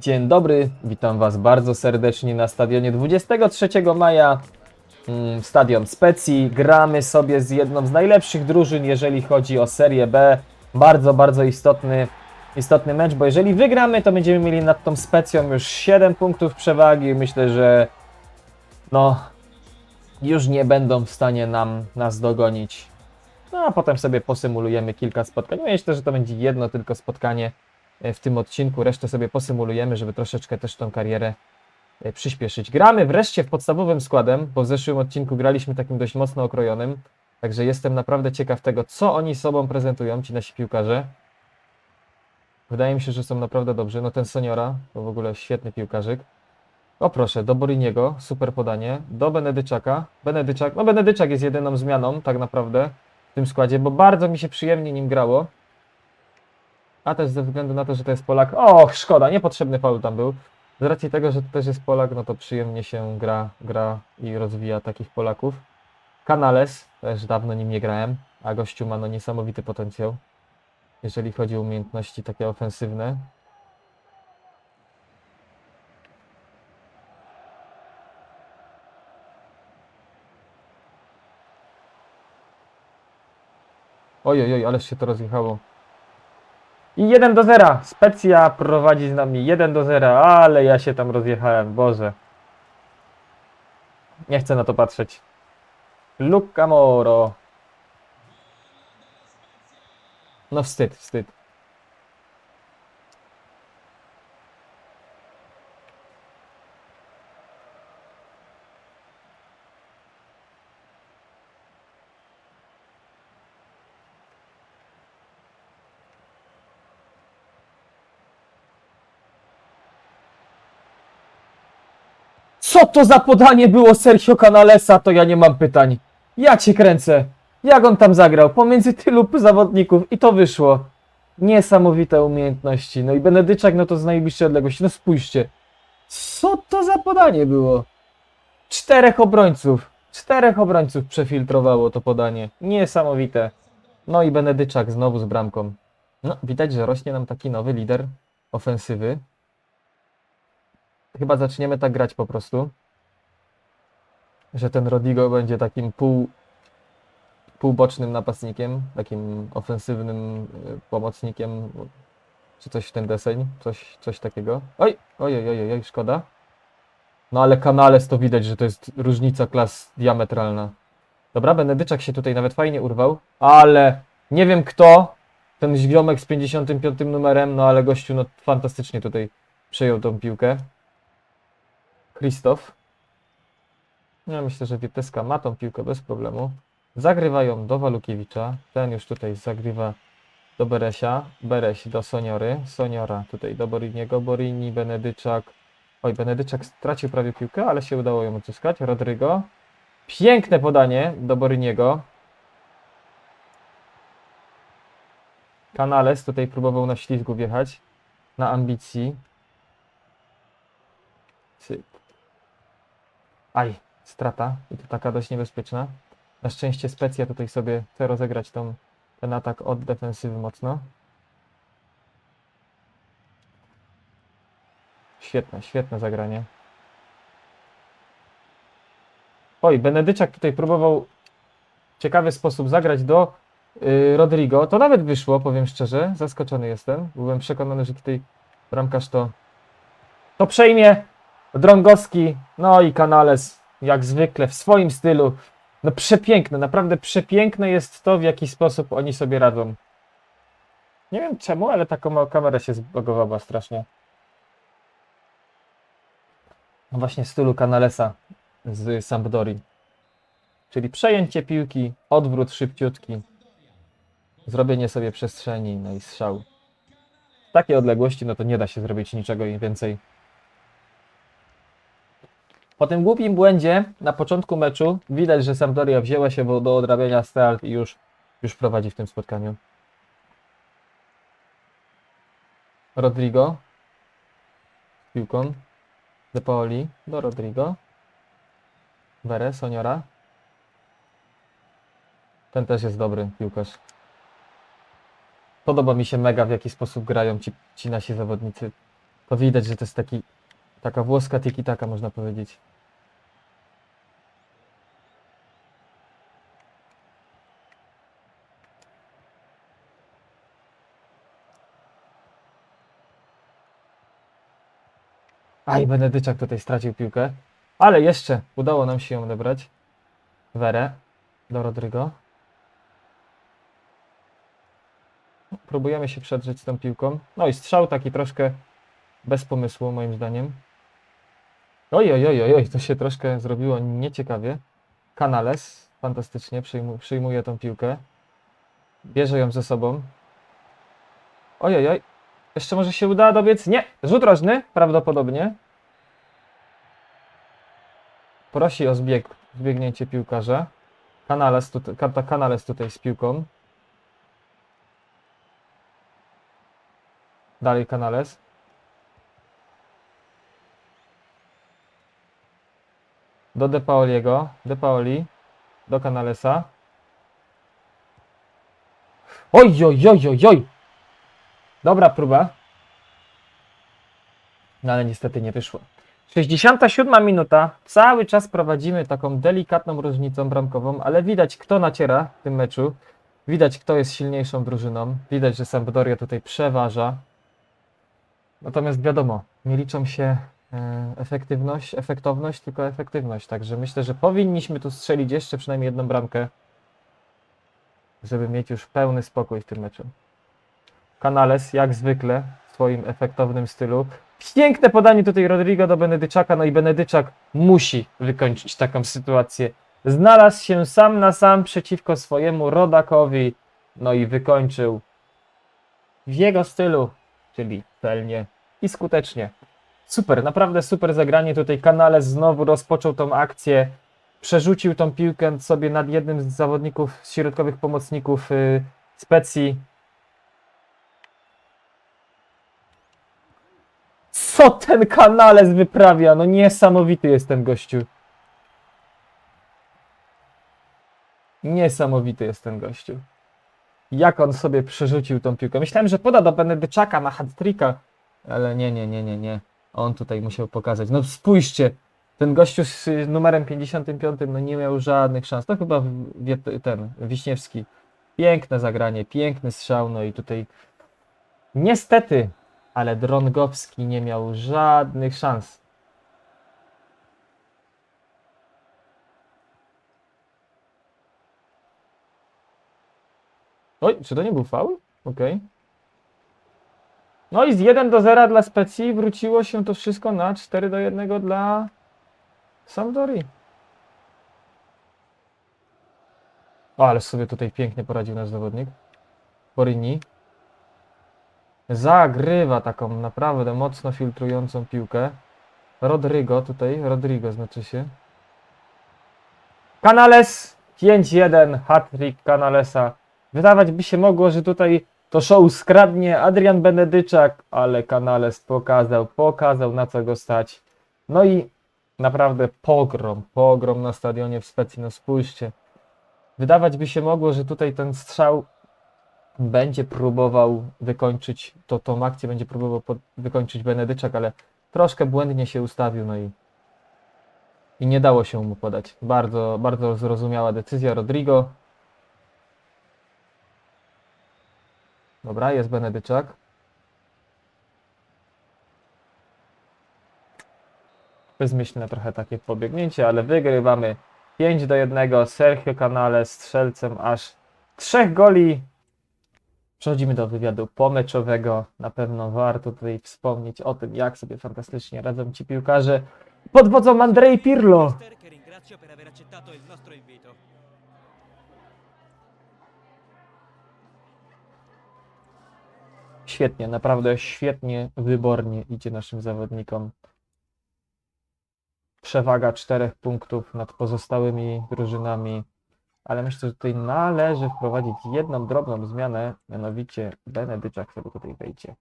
Dzień dobry, witam Was bardzo serdecznie na stadionie 23 maja. Mm, Stadion Specji. Gramy sobie z jedną z najlepszych drużyn, jeżeli chodzi o Serię B. Bardzo, bardzo istotny, istotny mecz, bo jeżeli wygramy, to będziemy mieli nad tą Specją już 7 punktów przewagi. Myślę, że no, już nie będą w stanie nam, nas dogonić. No a potem sobie posymulujemy kilka spotkań. Myślę, że to będzie jedno tylko spotkanie w tym odcinku. Resztę sobie posymulujemy, żeby troszeczkę też tą karierę e, przyspieszyć. Gramy wreszcie w podstawowym składem, bo w zeszłym odcinku graliśmy takim dość mocno okrojonym. Także jestem naprawdę ciekaw tego, co oni sobą prezentują, ci nasi piłkarze. Wydaje mi się, że są naprawdę dobrzy. No ten Seniora to w ogóle świetny piłkarzyk. O proszę, do Boriniego, super podanie. Do Benedyczaka. Benedyczak, no Benedyczak jest jedyną zmianą tak naprawdę w tym składzie, bo bardzo mi się przyjemnie nim grało. A też ze względu na to, że to jest Polak. O, szkoda, niepotrzebny faul tam był. Z racji tego, że to też jest Polak, no to przyjemnie się gra, gra i rozwija takich Polaków. Canales, też dawno nim nie grałem, a gościu ma no niesamowity potencjał, jeżeli chodzi o umiejętności takie ofensywne. Oj, oj, oj, ależ się to rozjechało. I 1 do 0. Specja prowadzi z nami 1 do 0, ale ja się tam rozjechałem, Boże. Nie chcę na to patrzeć. Luca Moro. No wstyd, wstyd. Co to za podanie było Sergio Canalesa, to ja nie mam pytań. Ja cię kręcę. Jak on tam zagrał? Pomiędzy tylu zawodników i to wyszło. Niesamowite umiejętności. No i Benedyczak, no to z najbliższej odległości. No spójrzcie. Co to za podanie było? Czterech obrońców. Czterech obrońców przefiltrowało to podanie. Niesamowite. No i Benedyczak znowu z bramką. No, widać, że rośnie nam taki nowy lider ofensywy. Chyba zaczniemy tak grać po prostu. Że ten Rodigo będzie takim pół, półbocznym napastnikiem, takim ofensywnym y, pomocnikiem, czy coś w ten deseń, coś, coś takiego. Oj, oj, oj, oj, oj, szkoda. No ale Canales to widać, że to jest różnica klas diametralna. Dobra, Benedyczak się tutaj nawet fajnie urwał, ale nie wiem kto, ten ziomek z 55 numerem, no ale gościu no fantastycznie tutaj przejął tą piłkę. Krzysztof. Ja myślę, że Wieteska ma tą piłkę bez problemu. Zagrywają do Walukiewicza. Ten już tutaj zagrywa do Beresia. Bereś do Soniory. Soniora tutaj do Boriniego. Borini, Benedyczak. Oj, Benedyczak stracił prawie piłkę, ale się udało ją odzyskać. Rodrygo. Piękne podanie do Boriniego. Canales tutaj próbował na ślizgu wjechać. Na ambicji. Cyk. Aj, strata. I to taka dość niebezpieczna. Na szczęście Specja tutaj sobie chce rozegrać tą, ten atak od defensywy mocno. Świetne, świetne zagranie. Oj, Benedyczak tutaj próbował w ciekawy sposób zagrać do yy, Rodrigo. To nawet wyszło, powiem szczerze. Zaskoczony jestem. Byłem przekonany, że tutaj bramkarz to, to przejmie. Drągowski, no i Canales, jak zwykle, w swoim stylu. No przepiękne, naprawdę przepiękne jest to, w jaki sposób oni sobie radzą. Nie wiem czemu, ale ta kamera się zbagowała strasznie. No właśnie w stylu Canalesa z Sampdori. Czyli przejęcie piłki, odwrót szybciutki, zrobienie sobie przestrzeni, no i strzał. W takiej odległości, no to nie da się zrobić niczego więcej. Po tym głupim błędzie na początku meczu widać, że Sampdoria wzięła się do- odrabiania start i już, już prowadzi w tym spotkaniu. Rodrigo z piłką. De Paoli do Rodrigo. Were, Soniora. Ten też jest dobry piłkarz. Podoba mi się mega w jaki sposób grają ci, ci nasi zawodnicy. To widać, że to jest taki, taka włoska tiki-taka, można powiedzieć. Aj, Benedyczak tutaj stracił piłkę. Ale jeszcze udało nam się ją odebrać. Werę do Rodrygo. Próbujemy się przedrzeć z tą piłką. No i strzał taki troszkę bez pomysłu, moim zdaniem. Oj, oj, oj, oj, to się troszkę zrobiło nieciekawie. Canales fantastycznie przyjmu, przyjmuje tą piłkę. Bierze ją ze sobą. Oj, oj, oj. Jeszcze może się uda dobiec? Nie! Rzut rożny, prawdopodobnie. Prosi o zbieg, zbiegnięcie piłkarza. Canales karta Canales tutaj z piłką. Dalej Canales. Do De Paoliego. De Paoli. Do Canalesa. Oj, oj, oj, oj, oj! Dobra próba. No ale niestety nie wyszło. 67 minuta. Cały czas prowadzimy taką delikatną różnicą bramkową, ale widać kto naciera w tym meczu. Widać kto jest silniejszą drużyną. Widać, że Sampdoria tutaj przeważa. Natomiast wiadomo, nie liczą się efektywność, efektowność, tylko efektywność. Także myślę, że powinniśmy tu strzelić jeszcze przynajmniej jedną bramkę, żeby mieć już pełny spokój w tym meczu. Canales, jak zwykle, w swoim efektownym stylu. Piękne podanie tutaj Rodrigo do Benedyczaka, no i Benedyczak musi wykończyć taką sytuację. Znalazł się sam na sam przeciwko swojemu rodakowi, no i wykończył w jego stylu, czyli celnie i skutecznie. Super, naprawdę super zagranie tutaj. Canales znowu rozpoczął tą akcję, przerzucił tą piłkę sobie nad jednym z zawodników, z środkowych pomocników yy, Specji. Co ten Canales wyprawia? No niesamowity jest ten gościu. Niesamowity jest ten gościu. Jak on sobie przerzucił tą piłkę. Myślałem, że poda do Benedyczaka na hat-tricka, ale nie, nie, nie, nie, nie. On tutaj musiał pokazać. No spójrzcie, ten gościu z numerem 55 no nie miał żadnych szans. To chyba ten Wiśniewski. Piękne zagranie, piękny strzał, no i tutaj niestety, ale Drągowski nie miał żadnych szans. Oj, czy to nie był faul? Okej. No i z 1 do 0 dla Specji wróciło się to wszystko na 4 do 1 dla Sampdorii. O, ale sobie tutaj pięknie poradził nasz zawodnik. Porini. Zagrywa taką naprawdę mocno filtrującą piłkę. Rodrigo tutaj, Rodrigo znaczy się. Canales 5-1, hat-trick Canalesa. Wydawać by się mogło, że tutaj to show skradnie Adrian Benedyczak, ale Canales pokazał, pokazał na co go stać. No i naprawdę pogrom, pogrom na stadionie w Specji, no spójrzcie. Wydawać by się mogło, że tutaj ten strzał będzie próbował wykończyć, to tą akcję będzie próbował wykończyć Benedyczak, ale troszkę błędnie się ustawił, no i i nie dało się mu podać. Bardzo, bardzo zrozumiała decyzja Rodrigo. Dobra, jest Benedyczak. Bezmyślne trochę takie pobiegnięcie, ale wygrywamy 5 do 1. Sergio Canales strzelcem aż trzech goli. Przechodzimy do wywiadu pomeczowego. Na pewno warto tutaj wspomnieć o tym, jak sobie fantastycznie radzą ci piłkarze pod wodzą Andrei Pirlo. Świetnie, naprawdę świetnie, wybornie idzie naszym zawodnikom. Przewaga czterech punktów nad pozostałymi drużynami, ale myślę, że tutaj należy wprowadzić jedną drobną zmianę, mianowicie Benedyczak sobie tutaj wejdzie.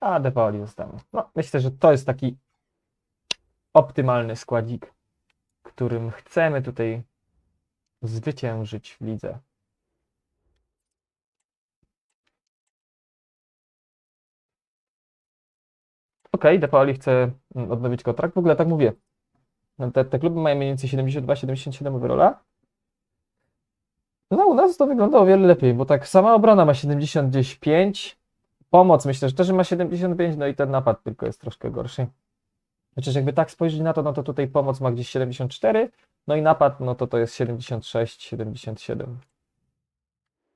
A De Pauli zostanie. No, myślę, że to jest taki optymalny składzik, którym chcemy tutaj zwyciężyć w lidze. Okej, De Paoli chce mm, odnowić kontrakt. W ogóle tak mówię. No Te, te kluby mają mniej więcej 72-77 overalla. No u nas to wygląda o wiele lepiej, bo tak sama obrona ma 75, pomoc myślę, że też ma 75, no i ten napad tylko jest troszkę gorszy. Chociaż jakby tak spojrzeć na to, no to tutaj pomoc ma gdzieś 74, no i napad, no to to jest 76, 77.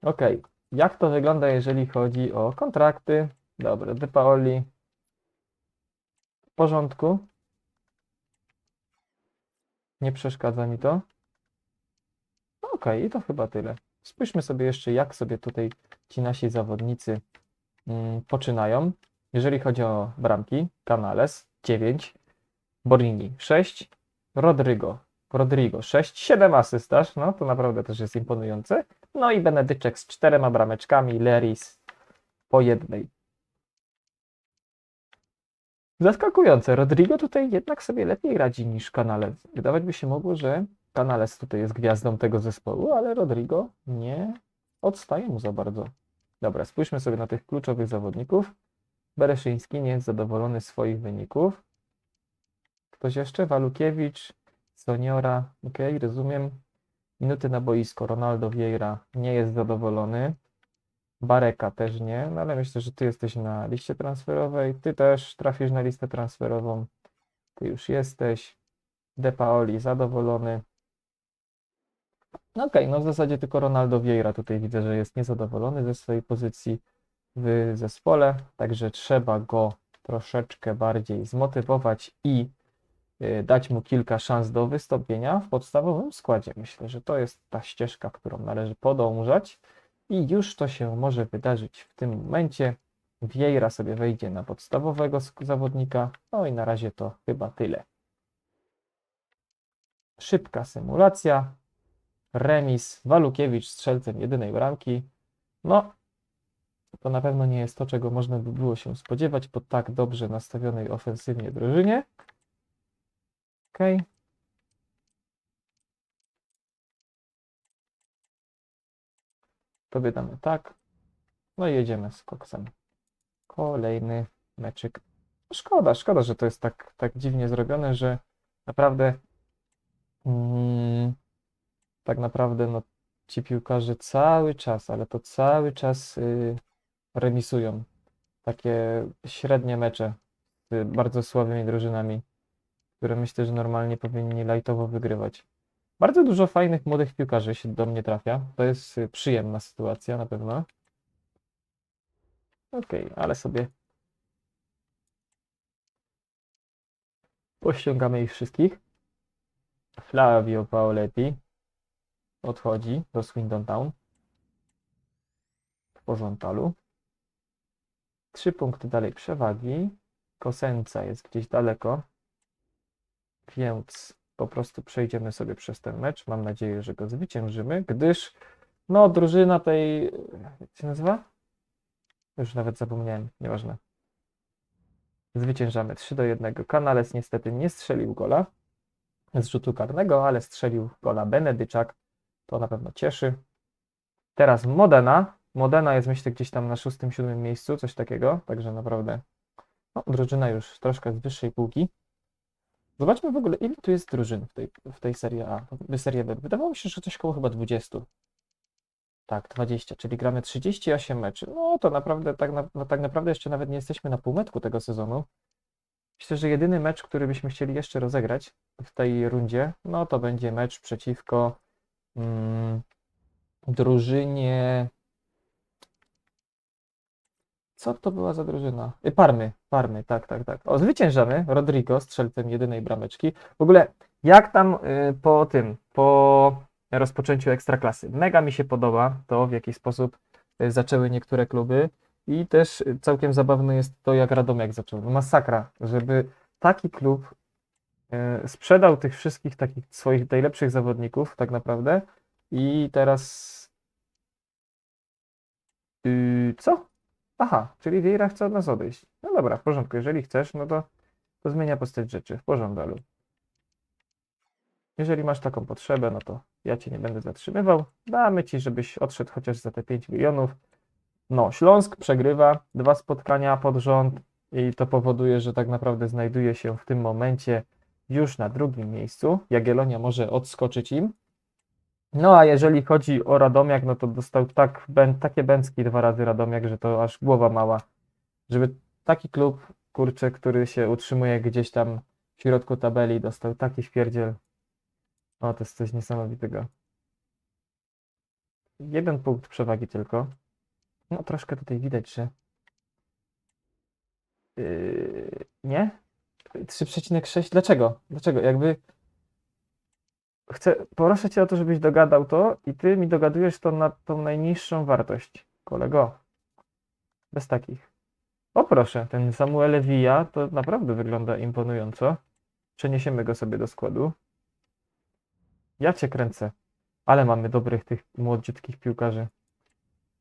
Okej, jak to wygląda, jeżeli chodzi o kontrakty? Dobra, De Paoli. W porządku. Nie przeszkadza mi to. No Okej, i to chyba tyle. Spójrzmy sobie jeszcze, jak sobie tutaj ci nasi zawodnicy mm, poczynają. Jeżeli chodzi o bramki, Canales 9, Borini 6, Rodrigo, Rodrigo 6, 7 asystaż, no to naprawdę też jest imponujące. No i Benedyczek z czterema brameczkami, Leris po jednej. Zaskakujące. Rodrigo tutaj jednak sobie lepiej radzi niż Canales. Wydawać by się mogło, że Canales tutaj jest gwiazdą tego zespołu, ale Rodrigo nie odstaje mu za bardzo. Dobra, spójrzmy sobie na tych kluczowych zawodników. Bereszyński nie jest zadowolony z swoich wyników. Ktoś jeszcze? Walukiewicz, Soniora, ok, rozumiem. Minuty na boisko. Ronaldo Vieira nie jest zadowolony. Bareka też nie, no ale myślę, że ty jesteś na liście transferowej. Ty też trafisz na listę transferową. Ty już jesteś. De Paoli zadowolony. No okej, no w zasadzie tylko Ronaldo Vieira tutaj widzę, że jest niezadowolony ze swojej pozycji w zespole, także trzeba go troszeczkę bardziej zmotywować i y, dać mu kilka szans do wystąpienia w podstawowym składzie. Myślę, że to jest ta ścieżka, którą należy podążać i już to się może wydarzyć w tym momencie. Vieira sobie wejdzie na podstawowego zawodnika, no i na razie to chyba tyle. Szybka symulacja. Remis. Walukiewicz strzelcem jedynej bramki. No, to na pewno nie jest to, czego można by było się spodziewać po tak dobrze nastawionej ofensywnie drużynie. Okej. To wydamy tak. No i jedziemy z koksem. Kolejny meczyk. Szkoda, szkoda, że to jest tak, tak dziwnie zrobione, że naprawdę mm, tak naprawdę no, ci piłkarze cały czas, ale to cały czas y, remisują. Takie średnie mecze z bardzo słabymi drużynami, które myślę, że normalnie powinni lajtowo wygrywać. Bardzo dużo fajnych młodych piłkarzy się do mnie trafia. To jest y, przyjemna sytuacja na pewno. Okej, ale sobie pościągamy ich wszystkich. Flavio Paoletti odchodzi do Swindon Town w porządku. Trzy punkty dalej przewagi. Kosenca jest gdzieś daleko, więc po prostu przejdziemy sobie przez ten mecz. Mam nadzieję, że go zwyciężymy, gdyż no drużyna tej, jak się nazywa? Już nawet zapomniałem, nieważne. Zwyciężamy 3 do 1. Kanales niestety nie strzelił gola z rzutu karnego, ale strzelił gola Benedyczak. To na pewno cieszy. Teraz Modena. Modena jest myślę gdzieś tam na 6-7 miejscu, coś takiego. Także naprawdę no, drużyna już troszkę z wyższej półki. Zobaczmy w ogóle, ile tu jest drużyn w tej, w tej serii A, w serii B. Wydawało mi się, że coś koło chyba 20. Tak, 20, czyli gramy 38 meczy. No to naprawdę, tak, na, no, tak naprawdę jeszcze nawet nie jesteśmy na półmetku tego sezonu. Myślę, że jedyny mecz, który byśmy chcieli jeszcze rozegrać w tej rundzie, no to będzie mecz przeciwko mm, drużynie. Co to była za drużyna? Y, Parmy, Parmy, tak, tak, tak. O, zwyciężamy. Rodrigo strzelcem jedynej brameczki. W ogóle, jak tam y, po tym, po rozpoczęciu ekstraklasy? Mega mi się podoba to, w jaki sposób y, zaczęły niektóre kluby. I też y, całkiem zabawne jest to, jak Radomiak zaczął. No Masakra, żeby taki klub sprzedał tych wszystkich takich swoich najlepszych zawodników, tak naprawdę. I teraz. Yy, co? Aha, czyli Vieira chce od nas odejść. No dobra, w porządku. Jeżeli chcesz, no to, to zmienia postać rzeczy. W porządku. Jeżeli masz taką potrzebę, no to ja cię nie będę zatrzymywał. Damy ci, żebyś odszedł chociaż za te 5 milionów. No, Śląsk przegrywa dwa spotkania pod rząd. I to powoduje, że tak naprawdę znajduje się w tym momencie już na drugim miejscu. Jagiellonia może odskoczyć im. No a jeżeli chodzi o Radomiak, no to dostał tak, ben, takie bęcki dwa razy Radomiak, że to aż głowa mała. Żeby taki klub, kurczę, który się utrzymuje gdzieś tam w środku tabeli, dostał taki śpierdziel. O, to jest coś niesamowitego. Jeden punkt przewagi tylko. No troszkę tutaj widać, że Yy, nie? 3,6. Dlaczego? Dlaczego? Jakby chcę, proszę cię o to, żebyś dogadał to i ty mi dogadujesz to na tą najniższą wartość, kolego. Bez takich. O proszę, ten Samuel Villa to naprawdę wygląda imponująco. Przeniesiemy go sobie do składu. Ja cię kręcę. Ale mamy dobrych tych młodziutkich piłkarzy.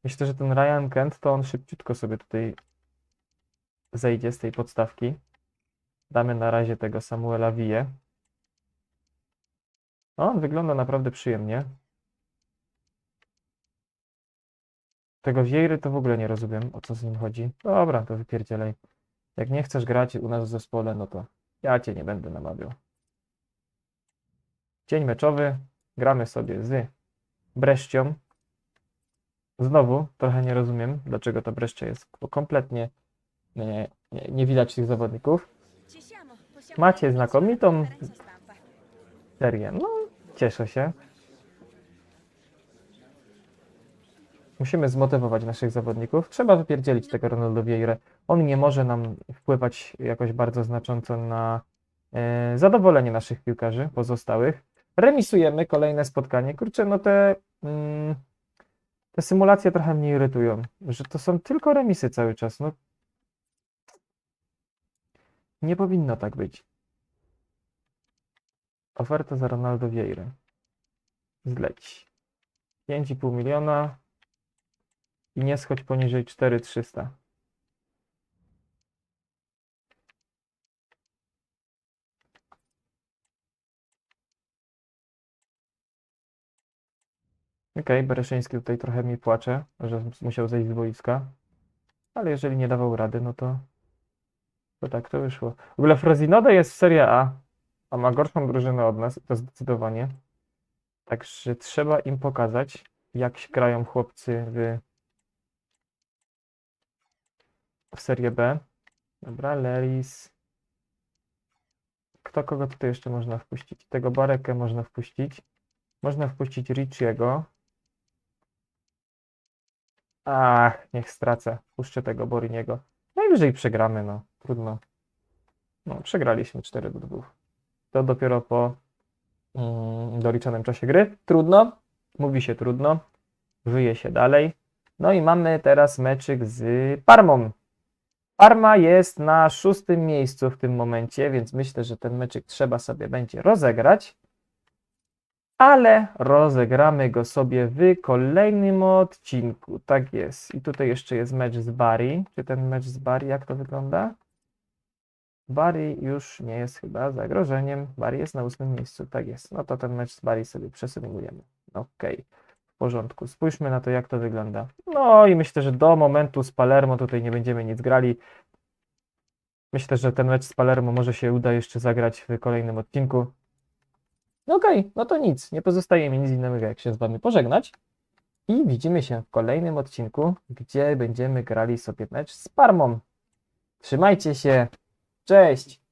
Myślę, że ten Ryan Kent to on szybciutko sobie tutaj zejdzie z tej podstawki. Damy na razie tego Samuela Wije. On wygląda naprawdę przyjemnie. Tego Wiejry to w ogóle nie rozumiem, o co z nim chodzi. Dobra, to wypierdzielej. Jak nie chcesz grać u nas w zespole, no to ja cię nie będę namawiał. Dzień meczowy. Gramy sobie z Breszcią. Znowu trochę nie rozumiem, dlaczego ta Brescia jest, bo kompletnie nie, nie, nie widać tych zawodników. Macie znakomitą Serię. No, cieszę się. Musimy zmotywować naszych zawodników. Trzeba wypierdzielić tego Ronaldo Vieira. On nie może nam wpływać jakoś bardzo znacząco na e, zadowolenie naszych piłkarzy pozostałych. Remisujemy kolejne spotkanie. Kurczę, no te, mm, te symulacje trochę mnie irytują, że to są tylko remisy cały czas. No, nie powinno tak być. Oferta za Ronaldo Vieira. Zleć. 5,5 miliona i nie schodź poniżej 4300. Okej, Bereszyński tutaj trochę mi płacze, że musiał zejść z boiska. Ale jeżeli nie dawał rady, no to, to tak to wyszło. W ogóle Frosinone jest w Serie A, a ma gorszą drużynę od nas, to zdecydowanie. Także trzeba im pokazać, jak się grają chłopcy w, w Serie B. Dobra, Leris. Kto kogo tutaj jeszcze można wpuścić? Tego Barekę można wpuścić. Można wpuścić Richiego. Ach, niech stracę. Puszczę tego Boriniego. Najwyżej przegramy, no. Trudno. No, przegraliśmy 4 do 2. To dopiero po mm, doliczonym czasie gry. Trudno. Mówi się trudno. Żyje się dalej. No i mamy teraz meczyk z Parmą. Parma jest na szóstym miejscu w tym momencie, więc myślę, że ten meczyk trzeba sobie będzie rozegrać. Ale rozegramy go sobie w kolejnym odcinku. Tak jest. I tutaj jeszcze jest mecz z Bari. Czy ten mecz z Bari, jak to wygląda? Bari już nie jest chyba zagrożeniem. Bari jest na ósmym miejscu. Tak jest. No to ten mecz z Bari sobie przesuniemy. Okej. W porządku. Spójrzmy na to, jak to wygląda. No i myślę, że do momentu z Palermo tutaj nie będziemy nic grali. Myślę, że ten mecz z Palermo może się uda jeszcze zagrać w kolejnym odcinku. No okej, no to nic. Nie pozostaje mi nic innego, jak się z Wami pożegnać. I widzimy się w kolejnym odcinku, gdzie będziemy grali sobie mecz z Parmą. Trzymajcie się. Cześć!